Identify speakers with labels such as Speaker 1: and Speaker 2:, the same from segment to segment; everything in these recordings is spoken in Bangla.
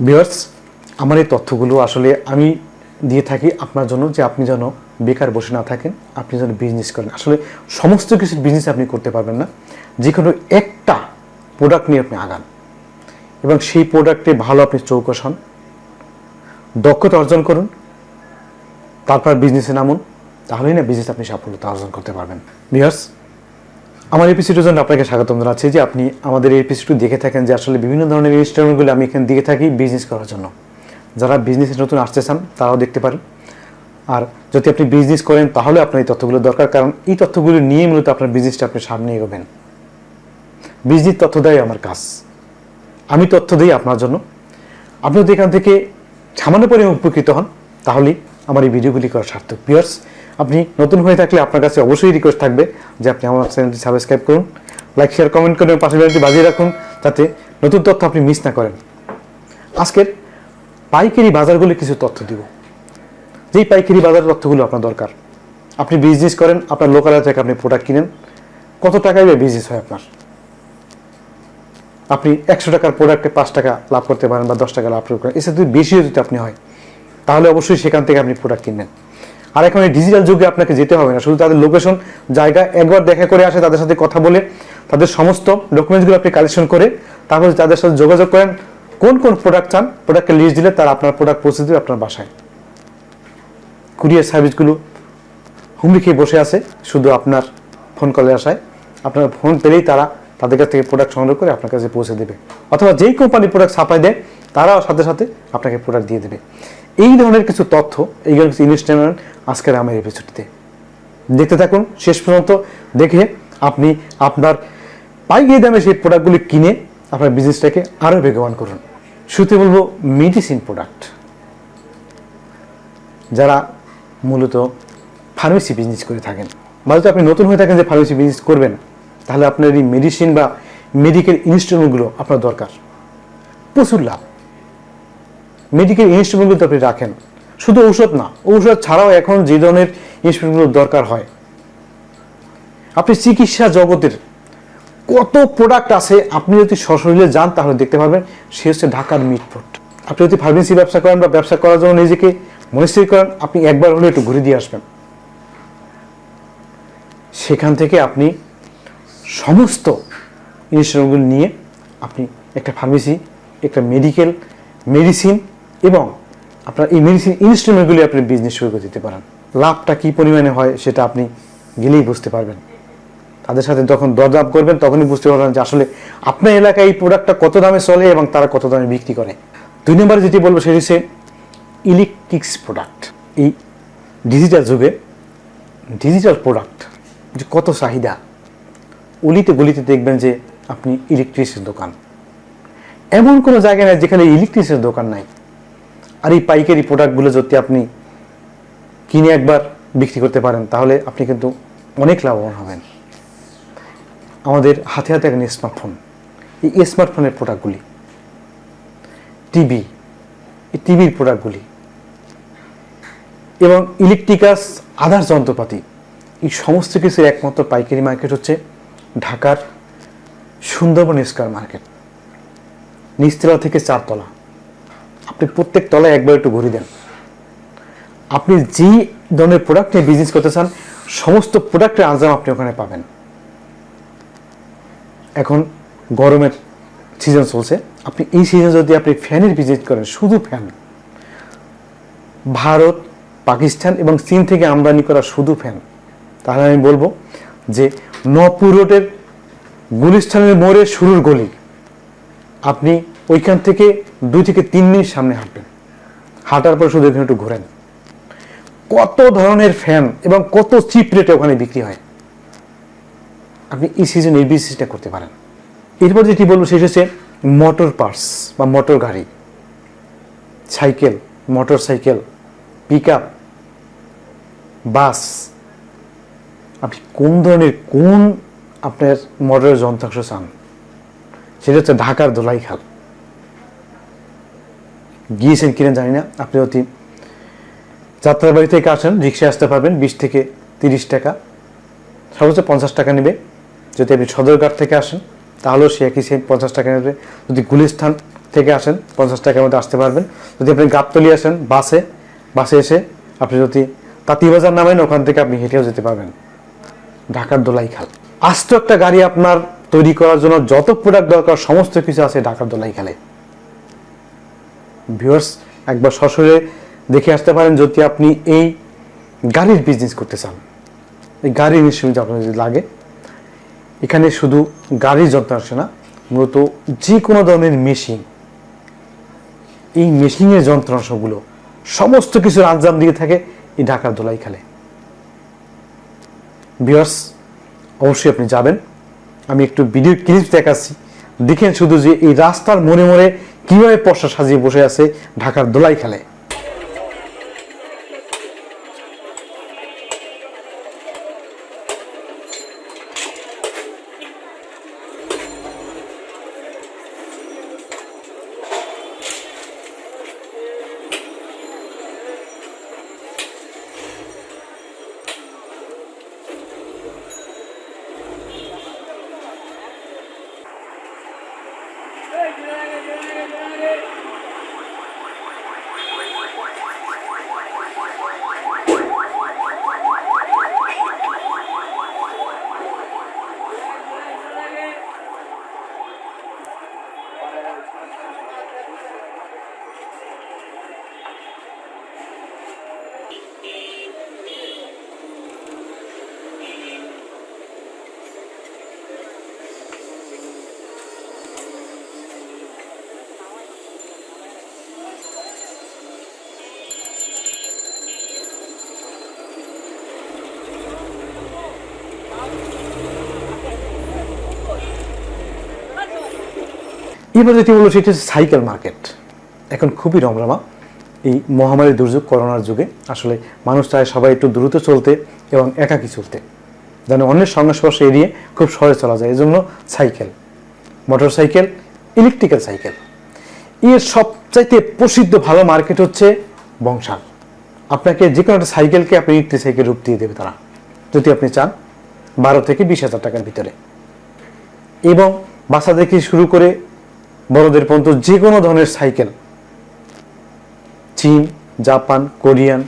Speaker 1: বিয়ার্স আমার এই তথ্যগুলো আসলে আমি দিয়ে থাকি আপনার জন্য যে আপনি যেন বেকার বসে না থাকেন, আপনি যেন বিজনেস করেন। আসলে সমস্ত কিছুর বিজনেস আপনি করতে পারবেন না। যে কোনো একটা প্রোডাক্ট নিয়ে আপনি আগান এবং সেই প্রোডাক্টে ভালো আপনি চৌকস হন, দক্ষতা অর্জন করুন, তারপর বিজনেসে নামুন, তাহলেই না বিজনেস আপনি সাফল্যতা অর্জন করতে পারবেন। বিয়ার্স আমার এপিসোডের জন্য আপনাকে স্বাগতম জানাচ্ছি যে আপনি আমাদের এই দেখে থাকেন যে আসলে বিভিন্ন ধরনের ইনস্টলমেন্টগুলো আমি এখানে দিয়ে থাকি বিজনেস করার জন্য। যারা বিজনেসে নতুন আসতে চান, তারাও দেখতে পারেন। আর যদি আপনি বিজনেস করেন, তাহলে আপনার এই তথ্যগুলো দরকার, কারণ এই তথ্যগুলো নিয়ে মূলত আপনার বিজনেসটা আপনি সামনে এগোবেন। বিজনেস তথ্য দেয় আমার কাজ। আমি তথ্য দিই আপনার জন্য। আপনি যদি এখান থেকে সামান্য পরিমাণ উপকৃত হন তাহলেই আমার এই ভিডিওগুলি করা সার্থক। পিয়ার্স আপনি নতুন হয়ে থাকলে আপনার কাছে অবশ্যই রিকোয়েস্ট থাকবে যে আপনি আমার চ্যানেলটি সাবস্ক্রাইব করুন লাইক শেয়ার কমেন্ট করুন পাশে বেলটি বাজিয়ে রাখুন, যাতে নতুন তথ্য আপনি মিস না করেন। আজকের পাইকারি বাজারগুলি কিছু তথ্য দিব। যেই পাইকারি বাজারের তথ্যগুলো আপনার দরকার। আপনি বিজনেস করেন, আপনার লোকাল থেকে আপনি প্রোডাক্ট কিনেন। কত টাকায় বিজনেস হয় আপনার? আপনি একশো টাকার প্রোডাক্টে পাঁচ টাকা লাভ করতে পারেন বা দশ টাকা লাভ করতে পারেন। এসে যদি বেশিও যদি আপনি হয়, তাহলে অবশ্যই সেখান থেকে আপনি প্রোডাক্ট কিনবেন। আর এখন এই ডিজিটাল যুগে আপনাকে যেতে হবে না। শুধু তাদের লোকেশন জায়গা একবার দেখা করে আসে, তাদের সাথে কথা বলে, তাদের সমস্ত ডকুমেন্টসগুলো আপনি কালেকশন করে, তারপর তাদের সাথে যোগাযোগ করেন, কোন কোন প্রোডাক্ট চান প্রোডাক্টের লিস্ট দিলে তারা আপনার প্রোডাক্ট পৌঁছে দেবে আপনার বাসায়। কুরিয়ার সার্ভিসগুলো হুমড়ি খেয়ে বসে আছে, শুধু আপনার ফোন কলে আসায়। আপনার ফোন পেলেই তারা তাদের কাছ থেকে প্রোডাক্ট সংগ্রহ করে আপনার কাছে পৌঁছে দেবে। অথবা যেই কোম্পানি প্রোডাক্ট ছাপাই দেয়, তারাও সাথে সাথে আপনাকে প্রোডাক্ট দিয়ে দেবে। এই ধরনের কিছু তথ্য, এই ধরনের কিছু ইনস্ট্রুমেন্ট আজকের আমার এপিসোডটিতে দেখতে থাকুন, শেষ পর্যন্ত দেখে আপনি আপনার পাইকারি দামে সেই প্রোডাক্টগুলি কিনে আপনার বিজনেসটাকে আরও বেগবান করুন। শুরুতে বলব মেডিসিন প্রোডাক্ট যারা মূলত ফার্মেসি বিজনেস করে থাকেন, বা যদি আপনি নতুন হয়ে থাকেন যে ফার্মেসি বিজনেস করবেন, তাহলে আপনার এই মেডিসিন বা মেডিকেল ইনস্ট্রুমেন্টগুলো আপনার দরকার। প্রচুর লাভ। মেডিকেল ইনস্ট্রুমেন্টগুলো আপনি রাখেন শুধু ঔষধ না, ঔষধ ছাড়াও এখন যে ধরনের ইনস্ট্রুমেন্টগুলো দরকার হয়। আপনি চিকিৎসা জগতের কত প্রোডাক্ট আছে, আপনি যদি সশরীরে যান তাহলে দেখতে পাবেন সে হচ্ছে ঢাকার মিটফোর্ট আপনি যদি ফার্মেসি ব্যবসা করেন বা ব্যবসা করার জন্য নিজেকে মনস্থির করেন, আপনি একবার হলে একটু ঘুরে দিয়ে আসবেন। সেখান থেকে আপনি সমস্ত ইনস্ট্রুমেন্টগুলো নিয়ে আপনি একটা ফার্মেসি একটা মেডিকেল মেডিসিন এবং আপনার এই মেডিসিন ইনস্ট্রুমেন্টগুলি আপনি বিজনেস শুরু করে দিতে পারেন। লাভটা কী পরিমাণে হয় সেটা আপনি গেলেই বুঝতে পারবেন। তাদের সাথে যখন দরদাম করবেন, তখনই বুঝতে পারবেন যে আসলে আপনার এলাকায় এই প্রোডাক্টটা কত দামে চলে এবং তারা কত দামে বিক্রি করে। দুই নম্বরে যেটি বলব, সেটি হচ্ছে ইলেকট্রিক্স প্রোডাক্ট এই ডিজিটাল যুগে ডিজিটাল প্রোডাক্ট যে কত চাহিদা, অলিতে গলিতে দেখবেন যে আপনি ইলেকট্রিক্সের দোকান। এমন কোনো জায়গায় নেই যেখানে ইলেকট্রিক্সের দোকান নাই। আর এই পাইকারি প্রোডাক্টগুলো যদি আপনি কিনে একবার বিক্রি করতে পারেন, তাহলে আপনি কিন্তু অনেক লাভবান হবেন। আমাদের হাতে হাতে এখন স্মার্টফোন এই স্মার্টফোনের প্রোডাক্টগুলি টিভি এই টিভির প্রোডাক্টগুলি এবং ইলেকট্রিকাস আধার যন্ত্রপাতি, এই সমস্ত কিছুর একমাত্র পাইকারি মার্কেট হচ্ছে ঢাকার সুন্দরবন স্কোয়ার মার্কেট, নিচতলা থেকে চারতলা। আপনি প্রত্যেক তলায় একবার একটু ঘুরে দেন। আপনি যে ধরনের প্রোডাক্ট নিয়ে বিজনেস করতে চান, সমস্ত প্রোডাক্টের আঞ্জাম আপনি ওখানে পাবেন। এখন গরমের সিজন চলছে। আপনি এই সিজন যদি আপনি ফ্যানের বিজনেস করেন, শুধু ফ্যান, ভারত, পাকিস্তান এবং চীন থেকে আমদানি করা শুধু ফ্যান, তাহলে আমি বলব যে নপুর রোডের গুলিস্তানের মোড়ে শুরুর গলি। আপনি ওইখান থেকে দুই থেকে তিন মিনিট সামনে হাঁটবেন। হাঁটার পর শুধু একটু ঘোরেন। কত ধরনের ফ্যান এবং কত চিপ রেটে ওখানে বিক্রি হয়? আপনি এই সিজন এই বিজনেসটা করতে পারেন। এরপর যেটি বলব সেটা হচ্ছে মোটর পার্টস বা মোটর গাড়ি। Cycle motorcycle pick up bus আপনি কোন ধরনের, কোন আপনার মোটরের যন্ত্রাংশ চান? সেটা হচ্ছে ঢাকার দোলাইখাল। গিয়েছেন কিনা জানি না, আপনি যদি যাত্রাবাড়ি থেকে আসেন, রিক্সায় আসতে পারবেন, বিশ থেকে তিরিশ টাকা। সর্বোচ্চ পঞ্চাশ টাকা নেবে। যদি আপনি সদরঘাট থেকে আসেন, তাহলেও সে একই সেম পঞ্চাশ টাকা নেবে। যদি গুলিস্থান থেকে আসেন, পঞ্চাশ টাকার মধ্যে আসতে পারবেন। যদি আপনি গাবতলি আসেন, বাসে বাসে এসে আপনি যদি তাঁতিবাজার নামেন, ওখান থেকে আপনি হেঁটেও যেতে পারবেন। ঢাকার দোলাই খাল আস্ত একটা গাড়ি আপনার তৈরি করার জন্য যত প্রোডাক্ট দরকার, সমস্ত কিছু আছে ঢাকার দোলাই খালে ভিউয়ার্স একবার সশরে দেখে আসতে পারেন যদি আপনি এই গাড়ির বিজনেস করতে চান। এই গাড়ির ইনস্ট্রুমেন্ট আপনার যদি লাগে, এখানে শুধু গাড়ির যন্ত্রাংশ না, মূলত যে কোনো ধরনের মেশিন এই মেশিনের যন্ত্রাংশগুলো, সমস্ত কিছুর আঞ্জাম দিয়ে থাকে এই ঢাকার দোলাই খালে বিয়ার্স অবশ্যই আপনি যাবেন। আমি একটু ভিডিও ক্লিপ দেখাচ্ছি। দেখেন শুধু যে এই রাস্তার মোড়ে মোড়ে কীভাবে পশা সাজিয়ে বসে আছে ঢাকার দোলাই খেলে এবার যেটি বলল সেটি সাইকেল মার্কেট। এখন খুবই রমরমা এই মহামারী দুর্যোগ, করোনার যুগে। আসলে মানুষ চায় সবাই একটু দ্রুত চলতে এবং একাকী চলতে। যেন অন্যের সংস্পর্শে এড়িয়ে খুব সহজে চলা যায়। এই জন্য cycle motorcycle electrical cycle. এর সবচাইতে প্রসিদ্ধ ভালো মার্কেট হচ্ছে বংশাল। আপনাকে যে কোনো একটা সাইকেলকে আপনি ইলেকট্রিক সাইকেল রূপ দিয়ে দেবে তারা। যদি আপনি চান বারো থেকে বিশ হাজার টাকার ভিতরে। এবং বাসা থেকে শুরু করে বড়দের পর্যন্ত যে কোনো ধরনের সাইকেল। চীন, জাপান, কোরিয়ান,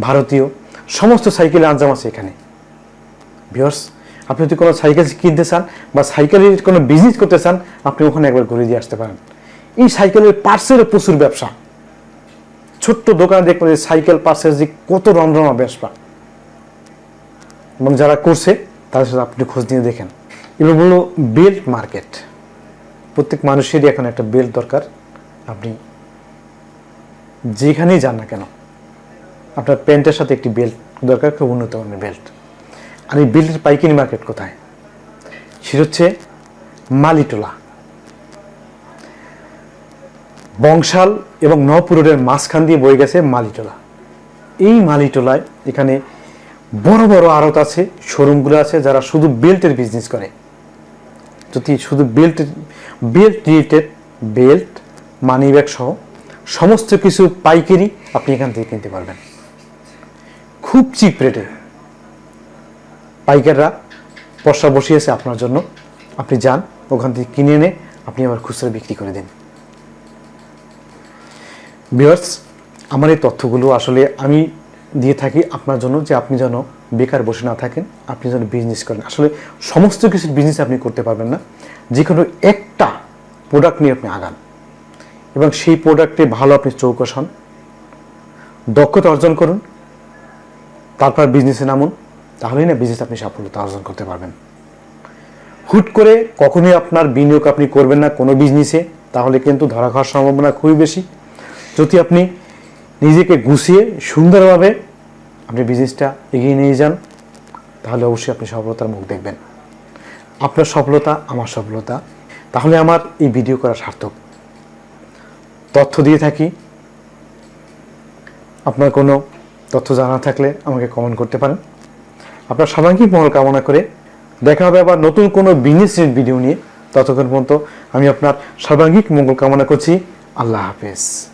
Speaker 1: ভারতীয়, সমস্ত সাইকেলের আঞ্জাম আছে এখানে। ভিওর্স আপনি যদি কোনো সাইকেল কিনতে চান বা সাইকেলের কোনো বিজনেস করতে চান, আপনি ওখানে একবার ঘুরে দিয়ে আসতে পারেন। এই সাইকেলের পার্সেরও প্রচুর ব্যবসা। ছোট্ট দোকানে দেখবেন যে সাইকেল পার্সের যে কত রমরমা ব্যবসা। এবং যারা করছে, তাদের সাথে আপনি খোঁজ নিয়ে দেখেন। এবার বলল বেল্ট মার্কেট। প্রত্যেক মানুষেরই এখন একটা বেল্ট দরকার। আপনি যেখানেই যান না কেন, আপনার প্যান্টের সাথে একটি বেল্ট দরকার, খুব উন্নত মানের বেল্ট। আর এই বেল্টের পাইকারি মার্কেট কোথায়? সেটা হচ্ছে মালিটোলা। বংশাল এবং নবপুর রোডের মাঝখান দিয়ে বয়ে গেছে মালিটোলা। এই মালিটোলায় এখানে বড় বড় আড়ত আছে, শোরুমগুলো আছে যারা শুধু বেল্টের বিজনেস করে। যদি শুধু belt belt related belt money bag সহ সমস্ত কিছু পাইকারি আপনি এখান থেকে কিনতে পারবেন। খুব চিপ রেটে পাইকাররা পশা বসিয়েছে আপনার জন্য। আপনি যান, ওখান থেকে কিনে এনে আপনি আবার খুচরা বিক্রি করে দিন। বিয়ার্স আমার এই তথ্যগুলো আসলে আমি দিয়ে থাকি আপনার জন্য যে আপনি যেন বেকার বসে না থাকেন, আপনি যেন বিজনেস করেন। আসলে সমস্ত কিছুর বিজনেস আপনি করতে পারবেন না। যে কোনো একটা প্রোডাক্ট নিয়ে আপনি আগান এবং সেই প্রোডাক্টে ভালো আপনি চৌকস হন দক্ষতা অর্জন করুন, তারপর বিজনেসে নামুন, তাহলেই না বিজনেস আপনি সাফল্যতা অর্জন করতে পারবেন। হুট করে কখনোই আপনার বিনিয়োগ আপনি করবেন না কোনো বিজনেসে তাহলে কিন্তু ধরা খাওয়ার সম্ভাবনা খুবই বেশি। যদি আপনি নিজেকে গুছিয়ে সুন্দরভাবে আপনি বিজনেসটা এগিয়ে নিয়ে যান, তাহলে অবশ্যই আপনি সফলতার মুখ দেখবেন। আপনার সফলতা, আমার সফলতা, তাহলে আমার এই ভিডিও করা সার্থক। তথ্য দিয়ে থাকি। আপনার কোনো তথ্য জানা থাকলে আমাকে কমেন্ট করতে পারেন। আপনার সর্বাঙ্গীন মঙ্গল কামনা করে দেখা হবে আবার নতুন কোনো বিজনেস ভিডিও নিয়ে। ততক্ষণ পর্যন্ত আমি আপনার সর্বাঙ্গিক মঙ্গল কামনা করছি। আল্লাহ হাফেজ।